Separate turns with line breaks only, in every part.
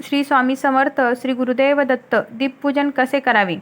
श्री स्वामी समर्थ श्री गुरुदेव दत्त दीपपूजन कसे करावे?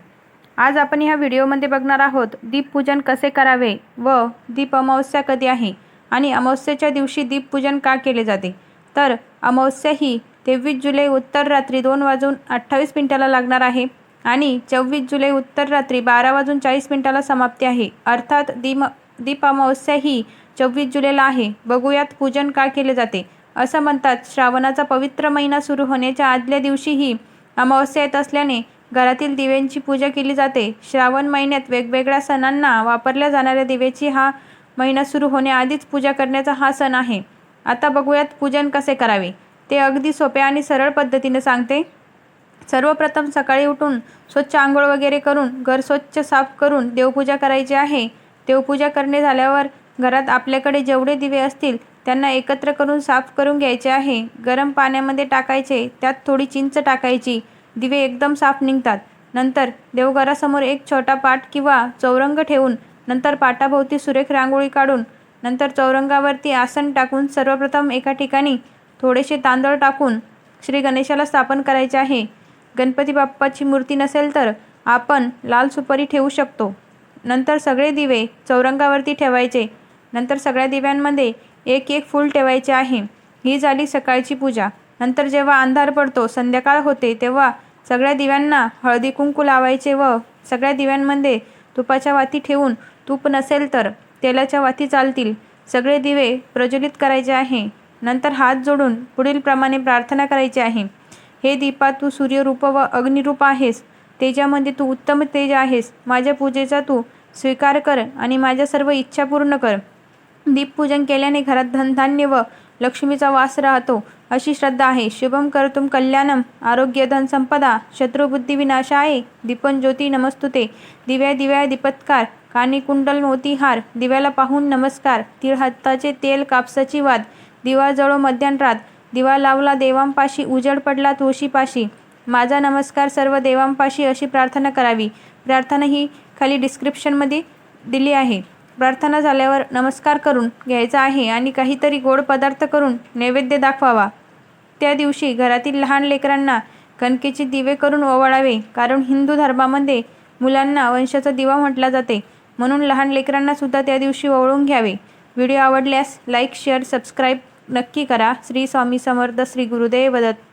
आज आपण ह्या व्हिडिओमध्ये बघणार आहोत दीपपूजन कसे करावे व दीप अमावस्या कधी आहे आणि अमावस्येच्या दिवशी दीपपूजन का केले जाते? तर अमावस्या ही तेवीस जुलै उत्तर रात्री दोन वाजून अठ्ठावीस मिनिटाला लागणार आहे आणि चोवीस जुलै उत्तर रात्री बारा वाजून चाळीस मिनिटाला समाप्ती आहे. अर्थात दीम दीप अमावस्या ही चोवीस जुलैला आहे. बघूयात पूजन का केले जाते? असं म्हणतात. श्रावणाचा पवित्र महिना सुरू होण्याच्या आदल्या दिवशीही अमावस्या येत असल्याने घरातील दिव्यांची पूजा केली जाते. श्रावण महिन्यात वेगवेगळ्या सणांना वापरल्या जाणाऱ्या दिव्याची हा महिना सुरू होण्याआधीच पूजा करण्याचा हा सण आहे. आता बघूयात पूजन कसे करावे. ते अगदी सोप्या आणि सरळ पद्धतीने सांगते. सर्वप्रथम सकाळी उठून स्वच्छ आंघोळ वगैरे करून घर स्वच्छ साफ करून देवपूजा करायची आहे. देवपूजा करणे झाल्यावर घरात आपल्याकडे जेवढे दिवे असतील त्यांना एकत्र करून साफ करून घ्यायचे आहे. गरम पाण्यामध्ये टाकायचे त्यात थोडी चिंच टाकायची. दिवे एकदम साफ निघतात. नंतर देवघरासमोर एक छोटा पाट किंवा चौरंग ठेवून नंतर पाटाभोवती सुरेख रांगोळी काढून नंतर चौरंगावरती आसन टाकून सर्वप्रथम एका ठिकाणी थोडेसे तांदूळ टाकून श्री गणेशाला स्थापन करायचे आहे. गणपती बाप्पाची मूर्ती नसेल तर आपण लाल सुपारी ठेवू शकतो. नंतर सगळे दिवे चौरंगावरती ठेवायचे. नंतर सगळ्या दिव्यांमध्ये एक एक फूल ठेवायचे आहे. ही झाली सकाळची पूजा. नंतर जेव्हा अंधार पडतो संध्याकाळ होते तेव्हा सगळ्या दिव्यांना हळदी कुंकू लावायचे व सगळ्या दिव्यांमध्ये तुपाच्या वाती ठेवून तूप नसेल तर तेलाच्या वाती चालतील. सगळे दिवे प्रज्वलित करायचे आहे. नंतर हात जोडून पुढीलप्रमाणे प्रार्थना करायची आहे. हे दीपा तू सूर्यरूप व अग्निरूप आहेस. तेजामध्ये तू उत्तम तेज आहेस. माझ्या पूजेचा तू स्वीकार कर आणि माझ्या सर्व इच्छा पूर्ण कर. दीपपूजन केल्याने घरात धनधान्य व लक्ष्मीचा वास राहतो. अशी श्रद्धा आहे. शुभम करतुम कल्याणम आरोग्य धन संपदा शत्रुबुद्धी आहे. दीपन ज्योती नमस्तुते. दिव्या दिव्या दीपत्कार. कानी कुंडल मोतीहार दिव्याला पाहून नमस्कार. तीळ हाताचे तेल कापसाची वाद. दिवा जळो मध्यान्रात दिवा लावला देवांपाशी. उजड पडला तुळशीपाशी. माझा नमस्कार सर्व देवांपाशी अशी प्रार्थना करावी. प्रार्थना ही खाली डिस्क्रिप्शनमध्ये दिली आहे. प्रार्थना झाल्यावर नमस्कार करून घ्यायचा आहे आणि काहीतरी गोड पदार्थ करून नैवेद्य दाखवावा. त्या दिवशी घरातील लहान लेकरांना कणकेचे दिवे करून ओवाळावे कारण हिंदू धर्मामध्ये मुलांना वंशाचा दिवा म्हटला जाते. म्हणून लहान लेकरांना सुद्धा त्या दिवशी ओवळून घ्यावे. व्हिडिओ आवडल्यास लाईक शेअर सबस्क्राईब नक्की करा. श्री स्वामी समर्थ श्री गुरुदेव दत्त